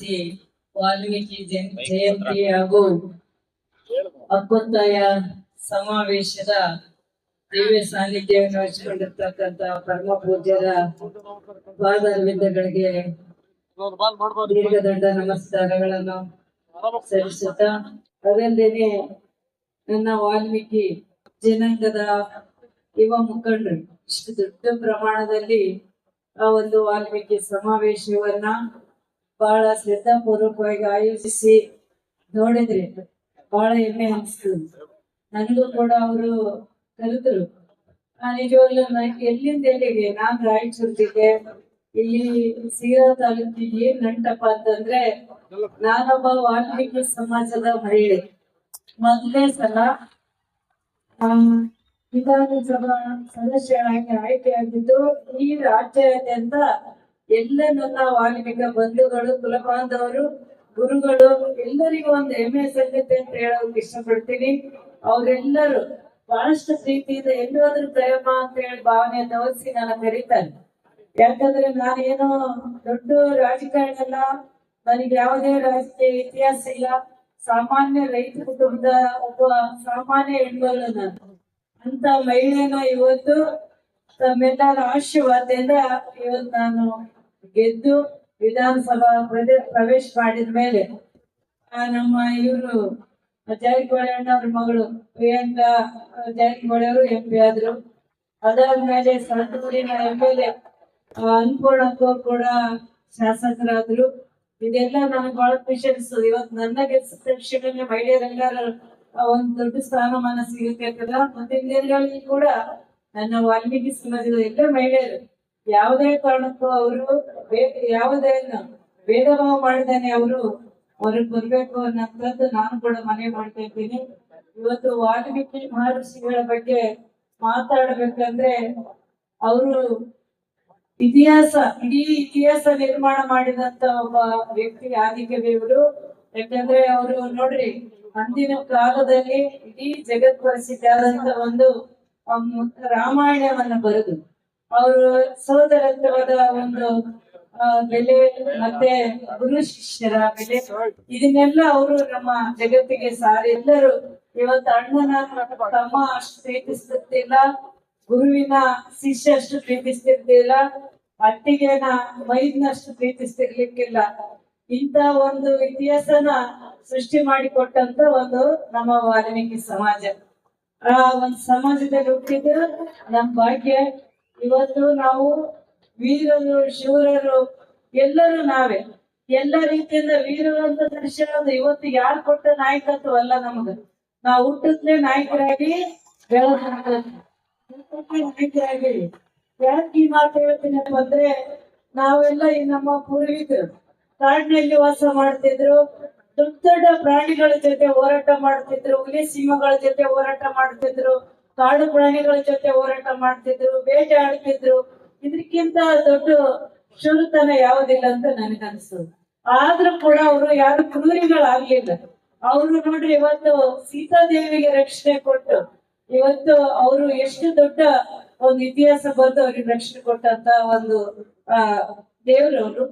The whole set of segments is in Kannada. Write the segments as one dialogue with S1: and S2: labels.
S1: ಮಹರ್ಷಿ ವಾಲ್ಮೀಕಿ ಜಯಂ- ಜಯಂತಿ ಹಾಗೂ ಅಕ್ಕೊತ್ತಾಯ ಸಮಾವೇಶದ ದಿವ್ಯ ಸಾನ್ನಿಧ್ಯವನ್ನು ವಹಿಸಿಕೊಂಡಿರ್ತಕ್ಕಂಥ ಪರಮ ಪೂಜ್ಯರ ಪಾದಾರ್ವಿಂದಗಳಿಗೆ ದೀರ್ಘ ದೊಡ್ಡ ನಮಸ್ಕಾರಗಳನ್ನು ಸಲ್ಲಿಸುತ್ತಾ ಅದಲ್ಲದೆ ನನ್ನ ವಾಲ್ಮೀಕಿ ಜನಾಂಗದ ಯುವ ಮುಖಂಡರು ಇಷ್ಟು ದೊಡ್ಡ ಪ್ರಮಾಣದಲ್ಲಿ ಆ ಒಂದು ವಾಲ್ಮೀಕಿ ಸಮಾವೇಶವನ್ನ ಬಹಳ ಶ್ರದ್ಧಾಪೂರ್ವಕವಾಗಿ ಆಯೋಜಿಸಿ ನೋಡಿದ್ರೆ. ಬಹಳ ಹೆಮ್ಮೆ ಅನಿಸ್ತದೆ ನನಗೂ ಕೂಡ ಅವರು ಕಲಿತರು. ನಿಜವಾಗ್ಲೂ ನನಗೆ ಎಲ್ಲಿಂದ ಎಲ್ಲಿಗೆ? ನಾನ್ ರಾಯಚೂರ್ತಿಗೆ ಇಲ್ಲಿ ಸೀರಾ ತಾಲೂಕಿಗೆ ಏನ್ ನಂಟಪ್ಪ ಅಂತಂದ್ರೆ, ನಾನೊಬ್ಬ ವಾಲ್ಮೀಕಿ ಸಮಾಜದ ಮಹಿಳೆ. ಮೊದಲೇ ಸಲ ವಿಧಾನಸಭಾ ಸದಸ್ಯರಾಗಿ ಆಯ್ಕೆಯಾಗಿದ್ದು ಈ ರಾಜ್ಯಾದ್ಯಂತ ಎಲ್ಲ ನನ್ನ ವಾಲ್ಮೀಕ ಬಂಧುಗಳು, ಕುಲಬಾಂಧವರು, ಗುರುಗಳು, ಎಲ್ಲರಿಗೂ ಒಂದು ಹೆಮ್ಮೆ ಸಂಗತಿ ಅಂತ ಹೇಳೋಕೆ ಇಷ್ಟಪಡ್ತೀನಿ. ಅವರೆಲ್ಲರೂ ಬಹಳಷ್ಟು ಪ್ರೀತಿಯಿಂದ ಎಲ್ಲಾದ್ರೂ ಪ್ರೇಮ ಅಂತ ಹೇಳಿ ಭಾವನೆ ತೋರಿಸಿ ನಾನು ಕರೀತಾರೆ. ಯಾಕಂದ್ರೆ ನಾನೇನೋ ದೊಡ್ಡ ರಾಜಕಾರಣ ಅಲ್ಲ ನನಗೆ ಯಾವುದೇ ರಾಜಕೀಯ ಇತಿಹಾಸ ಇಲ್ಲ. ಸಾಮಾನ್ಯ ರೈತ ಕುಟುಂಬದ ಒಬ್ಬ ಸಾಮಾನ್ಯ ಹೆಣ್ಮಗಳು ನಾನು. ಅಂತ ಮಹಿಳೆನ ಇವತ್ತು ತಮ್ಮೆಲ್ಲರ ಆಶೀರ್ವಾದದಿಂದ ಇವತ್ತು ನಾನು ಗೆದ್ದು ವಿಧಾನಸಭಾ ಪ್ರವೇಶ ಮಾಡಿದ ಮೇಲೆ ನಮ್ಮ ಇವರು ಜಾರಕಿಹೊಳಿ ಅಣ್ಣವ್ರ ಮಗಳು ಪ್ರಿಯಾಂಕಾ ಜಾರಕಿಹೊಳಿ ಅವರು ಎಂ ಪಿ ಆದ್ರು. ಅದಾದ್ಮೇಲೆ ಸಂತೂರಿನ ಎಂ ಎಲ್ ಎ ಕೂಡ ಶಾಸಕರಾದ್ರು. ಇದೆಲ್ಲ ನನಗೆ ಬಹಳ ಖುಷಿ ಅನಿಸ್ತದೆ. ಇವತ್ತು ನನ್ನ ಗೆಲ್ಸಿದ ತಕ್ಷಣನೇ ಮಹಿಳೆಯರೆಲ್ಲರೂ ಒಂದು ದೊಡ್ಡ ಸ್ಥಾನಮಾನ ಸಿಗುತ್ತೆ ಅಂತ. ಮುಂದಿನ ದಿನಗಳಲ್ಲಿ ಕೂಡ ನನ್ನ ವಾಲ್ಮೀಕಿ ಸಮಾಜದ ಎಲ್ಲ ಮಹಿಳೆಯರು ಯಾವುದೇ ಕಾರಣಕ್ಕೂ ಅವರು ಯಾವುದೇ ಭೇದ ಭಾವ ಮಾಡಿದಾನೆ ಅವರು. ಹೊರಗೆ ಬರ್ಬೇಕು ಅನ್ನೋಂಥದ್ದು ನಾನು ಕೂಡ ಮನೆ ಮಾಡ್ತಾ ಇದ್ದೀನಿ. ಇವತ್ತು ವಾಲ್ಮೀಕಿ ಮಹರ್ಷಿಗಳ ಬಗ್ಗೆ ಮಾತಾಡ್ಬೇಕಂದ್ರೆ ಅವರು ಇತಿಹಾಸ, ಇಡೀ ಇತಿಹಾಸ ನಿರ್ಮಾಣ ಮಾಡಿದಂತ ಒಬ್ಬ ವ್ಯಕ್ತಿ ಆದಿಕವಿಯವರು ಯಾಕಂದ್ರೆ ಅವರು ನೋಡ್ರಿ, ಅಂದಿನ ಕಾಲದಲ್ಲಿ ಇಡೀ ಜಗತ್ ಪ್ರಸಿದ್ಧ ಒಂದು ರಾಮಾಯಣವನ್ನ ಬರೆದು ಅವರು ಸೋದರತ್ವದ ಒಂದು ಬೆಲೆ ಮತ್ತೆ ಗುರು ಶಿಷ್ಯರ ಬೆಲೆ. ಇದನ್ನೆಲ್ಲ ಅವರು ನಮ್ಮ ಜಗತ್ತಿಗೆ ಸಾರಿ. ಎಲ್ಲರೂ ಇವತ್ತು ಅಣ್ಣನ ತಮ್ಮ ಅಷ್ಟು ಪ್ರೀತಿಸ್ತಿರ್ತಿಲ್ಲ, ಗುರುವಿನ ಶಿಷ್ಯ ಅಷ್ಟು ಪ್ರೀತಿಸ್ತಿರ್ಲಿಲ್ಲ ಅಟ್ಟಿಗೆನ ಮೈದ್ನಷ್ಟು ಪ್ರೀತಿಸ್ತಿರ್ಲಿಕ್ಕಿಲ್ಲ. ಇಂತ ಒಂದು ಇತಿಹಾಸನ ಸೃಷ್ಟಿ ಮಾಡಿಕೊಟ್ಟಂತ ಒಂದು ನಮ್ಮ ವಾಲ್ಮೀಕಿ ಸಮಾಜ. ಆ ಒಂದು ಸಮಾಜದಲ್ಲಿ ಹುಟ್ಟಿದ್ದು ನಮ್ ಭಾಗ್ಯ. ಇವತ್ತು ನಾವು ವೀರರು ಶೂರರು ಎಲ್ಲರೂ ನಾವೇ. ಎಲ್ಲ ರೀತಿಯಿಂದ ವೀರರು ಅಂತ ದರ್ಶನ ಅಂದ್ರೆ ಇವತ್ತು ಯಾರು ಕೊಟ್ಟ ನಾಯಕತ್ವ ಅಲ್ಲ ನಮಗ ನಾವು ಹುಟ್ಟಿದ್ರೆ ನಾಯಕರಾಗಿ ನಾಯಕರಾಗಿ. ಯಾಕೆ ಈ ಮಾತು ಹೇಳ್ತೀನಿ ಅಂದ್ರೆ, ನಾವೆಲ್ಲ ಈ ನಮ್ಮ ಪೂರ್ವಿಕರು ಕಾಡಿನಲ್ಲಿ ವಾಸ ಮಾಡ್ತಿದ್ರು. ದೊಡ್ಡ ದೊಡ್ಡ ಪ್ರಾಣಿಗಳ ಜೊತೆ ಹೋರಾಟ ಮಾಡ್ತಿದ್ರು. ಹುಲಿ, ಸಿಂಹಗಳ ಜೊತೆ ಹೋರಾಟ ಮಾಡ್ತಿದ್ರು. ಕಾಡು ಪ್ರಾಣಿಗಳ ಜೊತೆ ಹೋರಾಟ ಮಾಡ್ತಿದ್ರು, ಬೇಟೆ ಆಡ್ತಿದ್ರು. ಇದಕ್ಕಿಂತ ದೊಡ್ಡ ಶುರುತನ ಯಾವುದಿಲ್ಲ ಅಂತ ನನಗನ್ಸು ಆದ್ರೂ ಕೂಡ ಅವರು ಯಾರು ಕ್ರೂರಿಗಳಾಗ್ಲಿಲ್ಲ. ಅವರು ನೋಡ್ರಿ ಇವತ್ತು ಸೀತಾದೇವಿಗೆ ರಕ್ಷಣೆ ಕೊಟ್ಟು, ಇವತ್ತು ಅವರು ಎಷ್ಟು ದೊಡ್ಡ ಒಂದು ಇತಿಹಾಸ ಬಂದು ಅವ್ರಿಗೆ ರಕ್ಷಣೆ ಕೊಟ್ಟಂತ ಒಂದು, ಆ ದೇವರವರು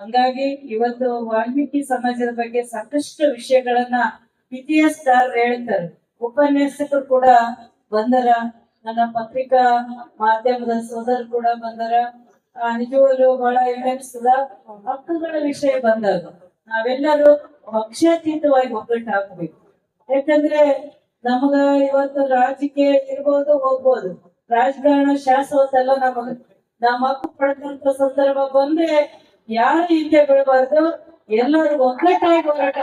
S1: ಹಂಗಾಗಿ ಇವತ್ತು ವಾಲ್ಮೀಕಿ ಸಮಾಜದ ಬಗ್ಗೆ ಸಾಕಷ್ಟು ವಿಷಯಗಳನ್ನ ಇತಿಹಾಸದಾರರು ಹೇಳ್ತಾರೆ. ಉಪನ್ಯಾಸಕರು ಕೂಡ ಬಂದರ. ನನ್ನ ಪತ್ರಿಕಾ ಮಾಧ್ಯಮದ ಸೋದರ ಕೂಡ ಬಂದರ. ನಿಜವಾಗ್ಲೂ ಬಹಳ ಹೆಮ್ಮೆನಿಸ್ತದ ಹಕ್ಕುಗಳ ವಿಷಯ ಬಂದಾಗ ನಾವೆಲ್ಲರೂ ಪಕ್ಷಾತೀತವಾಗಿ ಒಗ್ಗಟ್ಟು ಹಾಕಬೇಕು. ಯಾಕಂದ್ರೆ ನಮಗ ಇವತ್ತು ರಾಜಕೀಯ ಇರ್ಬೋದು, ಹೋಗ್ಬೋದು. ರಾಜಕಾರಣ ಶಾಶ್ವತ ನಮಗ. ನಮ್ಮ ಹಕ್ಕು ಪಡೆದಂತ ಸಂದರ್ಭ ಬಂದ್ರೆ ಯಾರು ಹಿಂದೆ ಬೀಳಬಾರ್ದು? ಎಲ್ಲರೂ ಒಗ್ಗಟ್ಟಾಗಿ ಹೋರಾಟ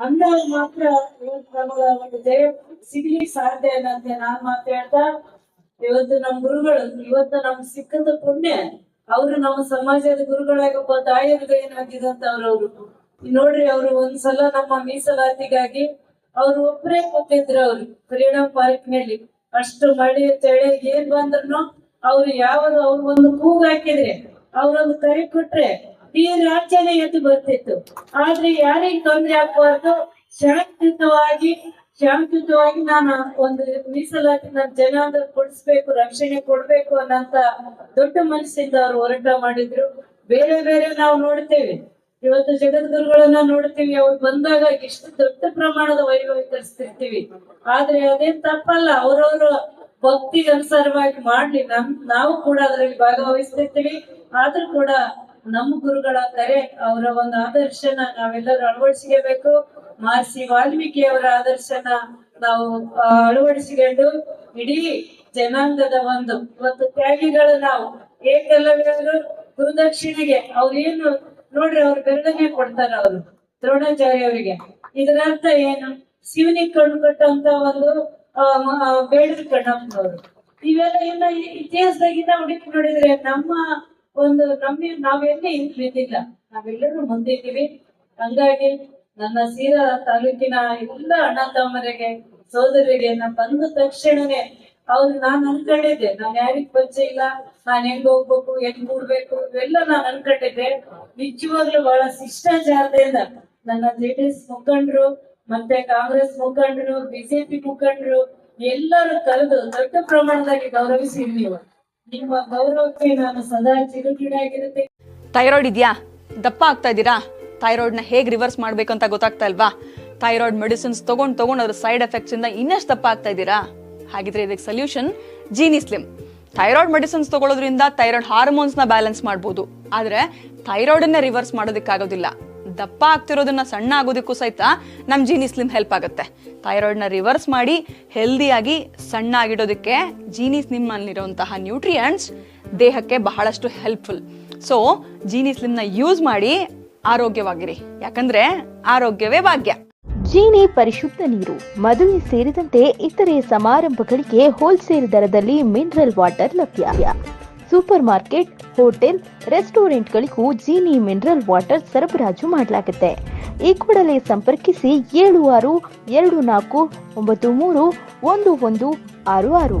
S1: ಅಂದಾಗ ಮಾತ್ರ ಇವತ್ತು ಒಂದು ಜಯ ಸಿಗ್ಲಿಕ್ಕೆ ಸಾಧ್ಯ ಏನಂತೆ ನಾನ್ ಹೇಳ್ತಾ, ಇವತ್ತು ನಮ್ ಗುರುಗಳು, ಇವತ್ತು ನಮ್ ಸಿಕ್ಕದ ಪುಣ್ಯ, ಅವ್ರು ನಮ್ಮ ಸಮಾಜದ ಗುರುಗಳಾಗಪ್ಪ ಏನಾಗಿದಂತ ಏನಾಗಿದಂತವ್ರು ಅವ್ರು ನೋಡ್ರಿ ಅವ್ರು ಒಂದ್ಸಲ ನಮ್ಮ ಮೀಸಲಾತಿಗಾಗಿ ಅವ್ರು ಒಬ್ಬರೇ ಕೊಟ್ಟಿದ್ರು ಅವ್ರು ಫ್ರೀಡಂ ಪಾರ್ಕ್ನಲ್ಲಿ ಅಷ್ಟು ಮಳೆ, ಚಳಿ, ಏನ್ ಬಂದ್ರು ಅವ್ರು ಯಾವ್ದು ಅವ್ರು ಒಂದು ಕೂಗು ಹಾಕಿದ್ರೆ ಅವ್ರೊಂದು ಕರಿ ಕೊಟ್ರೆ ಈ ರಾಜ್ಯನೇ ಎದ್ದು ಬರ್ತಿತ್ತು. ಆದ್ರೆ ಯಾರಿಗೆ ತೊಂದ್ರೆ ಆಗ್ಬಾರ್ದು? ಶಾಂತಿಯುತವಾಗಿ ಶಾಂತಿಯುತವಾಗಿ ನಾನು ಒಂದು ಮೀಸಲಾತಿ ನನ್ನ ಜನಾಂಗ ಕೊಡಿಸ್ಬೇಕು, ರಕ್ಷಣೆ ಕೊಡ್ಬೇಕು ಅನ್ನಂತ ದೊಡ್ಡ ಮನಸ್ಸಿಂದ ಅವ್ರು ಹೋರಾಟ ಮಾಡಿದ್ರು. ಬೇರೆ ಬೇರೆ ನಾವು ನೋಡ್ತೇವೆ. ಇವತ್ತು ಜಗದ್ಗುರುಗಳನ್ನ ನೋಡ್ತೀವಿ. ಅವ್ರು ಬಂದಾಗ ಎಷ್ಟು ದೊಡ್ಡ ಪ್ರಮಾಣದ ವೈಭವೀಕರಿಸ್ತಿರ್ತೀವಿ ಆದ್ರೆ ಅದೇನ್ ತಪ್ಪಲ್ಲ. ಅವ್ರವ್ರ ಭಕ್ತಿಗೆ ಅನುಸಾರವಾಗಿ ಮಾಡ್ಲಿ. ನಮ್, ನಾವು ಕೂಡ ಅದರಲ್ಲಿ ಭಾಗವಹಿಸ್ತಿರ್ತೀವಿ. ಆದ್ರೂ ಕೂಡ ನಮ್ಮ ಗುರುಗಳ ಕರೆ ಅವರ ಒಂದು ಆದರ್ಶನ ನಾವೆಲ್ಲರೂ ಅಳವಡಿಸಿಕೋಬೇಕು ಮಹರ್ಷಿ ವಾಲ್ಮೀಕಿ ಅವರ ಆದರ್ಶನ ನಾವು ಅಳವಡಿಸಿಕೊಂಡು ಇಡೀ ಜನಾಂಗದ ಒಂದು ಇವತ್ತು ತ್ಯಾಗಿಗಳು ನಾವು. ಏಕಲವ್ಯರು ಗುರುದಕ್ಷಿಣೆಗೆ ಅವ್ರೇನು ನೋಡ್ರಿ ಅವ್ರ ಬೆರಳನ್ನೇ ಕೊಡ್ತಾರ ಅವರು, ದ್ರೋಣಾಚಾರ್ಯ ಅವರಿಗೆ. ಇದರ ಅರ್ಥ ಏನು? ಶಿವನಿಗೆ ಕಣ್ಣು ಕಟ್ಟಂತ ಒಂದು ಬೇಡದ ಕಣ್ಣಪ್ಪನವರು ಇವೆಲ್ಲ ಈ- ಇತಿಹಾಸದಾಗಿಂದ ಹುಡುಕಿ ನೋಡಿದ್ರೆ ನಮ್ಮ ಒಂದು ನಮ್ಮ ನಾವೆಲ್ಲ ಇಲ್ಲ ನಾವೆಲ್ಲರೂ ಮುಂದಿದ್ದೀವಿ ಹಂಗಾಗಿ ನನ್ನ ಸೀರಾ ತಾಲೂಕಿನ ಎಲ್ಲ ಅಣ್ಣ ತಮ್ಮರಿಗೆ, ಸೋದರಿಗೆ ನಾ ಬಂದ ತಕ್ಷಣನೇ ಅವ್ರು ನಾನ್ ಅನ್ಕೊಂಡಿದ್ದೆ. ನಾನು ಯಾರಿಗ್ ಪರಿಚಯ ಇಲ್ಲ. ನಾನ್ ಹೆಂಗ್ ಹೋಗ್ಬೇಕು, ಹೆಂಗ್ ಕೂಡ್ಬೇಕು, ಇವೆಲ್ಲ ನಾನ್ ಅನ್ಕೊಂಡಿದ್ದೆ. ನಿಜವಾಗ್ಲೂ ಬಹಳ ಶಿಷ್ಟಾಚಾರದಿಂದ ನನ್ನ ಜೆಡಿಎಸ್ ಮುಖಂಡರು, ಮತ್ತೆ ಕಾಂಗ್ರೆಸ್ ಮುಖಂಡರು, ಬಿಜೆಪಿ ಮುಖಂಡರು ಎಲ್ಲರೂ ಕರೆದು ದೊಡ್ಡ ಪ್ರಮಾಣದಲ್ಲಿ ಗೌರವಿಸಿ ನೀವು ನಿಮ್ಮ ಗೌರವಕ್ಕೆ ನಾನು ಸದಾ ಚಿರುಕಿಡಾಗಿರುತ್ತೆ
S2: ಥೈರಾಯ್ಡ್ ಇದೆಯಾ? ದಪ್ಪ ಆಗ್ತಾ ಇದ್ದೀರಾ? ಥೈರಾಯ್ಡ್ನ ಹೇಗೆ ರಿವರ್ಸ್ ಮಾಡಬೇಕು ಅಂತ ಗೊತ್ತಾಗ್ತಾ ಇಲ್ವಾ? ಥೈರಾಯ್ಡ್ ಮೆಡಿಸಿನ್ಸ್ ತೊಗೊಂಡು ತೊಗೊಂಡು ಅದ್ರ ಸೈಡ್ ಎಫೆಕ್ಟ್ಸ್ ಇಂದ ಇನ್ನಷ್ಟು ದಪ್ಪ ಆಗ್ತಾ ಇದ್ದೀರಾ? ಹಾಗಿದ್ರೆ ಇದಕ್ಕೆ solution Jeeni slim thyroid medicines ತಗೊಳ್ಳೋದ್ರಿಂದ thyroid ಹಾರ್ಮೋನ್ಸ್ನ ಬ್ಯಾಲೆನ್ಸ್ ಮಾಡ್ಬೋದು. ಆದರೆ ಥೈರಾಯ್ಡನ್ನ ರಿವರ್ಸ್ ಮಾಡೋದಕ್ಕಾಗೋದಿಲ್ಲ. ದಪ್ಪ ಆಗ್ತಿರೋದನ್ನ ಸಣ್ಣ ಆಗೋದಕ್ಕೂ ಸಹಿತ ನಮ್ಮ ಜೀನಿ ಸ್ಲಿಮ್ ಹೆಲ್ಪ್ ಆಗುತ್ತೆ. ಥೈರಾಯ್ಡ್ನ ರಿವರ್ಸ್ ಮಾಡಿ ಹೆಲ್ದಿಯಾಗಿ ಸಣ್ಣ ಆಗಿಡೋದಕ್ಕೆ ಜೀನಿ ಸ್ಲಿಮ್ನಲ್ಲಿರುವಂತಹ ನ್ಯೂಟ್ರಿಯೆಂಟ್ಸ್ ದೇಹಕ್ಕೆ ಬಹಳಷ್ಟು ಹೆಲ್ಪ್ಫುಲ್. ಸೊ ಜೀನಿ ಸ್ಲಿಮ್ನ ಯೂಸ್ ಮಾಡಿ ಆರೋಗ್ಯವಾಗಿರಿ. ಯಾಕಂದ್ರೆ ಆರೋಗ್ಯವೇ ಭಾಗ್ಯ.
S3: ಜೀನಿ ಪರಿಶುದ್ಧ ನೀರು, ಮದುವೆ ಸೇರಿದಂತೆ ಇತರೆ ಸಮಾರಂಭಗಳಿಗೆ ಹೋಲ್ಸೇಲ್ ದರದಲ್ಲಿ ಮಿನರಲ್ ವಾಟರ್ ಲಭ್ಯ. ಸೂಪರ್ ಮಾರ್ಕೆಟ್ ಹೋಟೆಲ್ ರೆಸ್ಟೋರೆಂಟ್ಗಳಿಗೂ ಜೀನಿ ಮಿನರಲ್ ವಾಟರ್ ಸರಬರಾಜು ಮಾಡಲಾಗುತ್ತೆ. ಈ ಕೂಡಲೇ ಸಂಪರ್ಕಿಸಿ ಏಳು ಆರು ಎರಡು ನಾಲ್ಕು ಒಂಬತ್ತು ಮೂರು ಒಂದು ಒಂದು ಆರು ಆರು.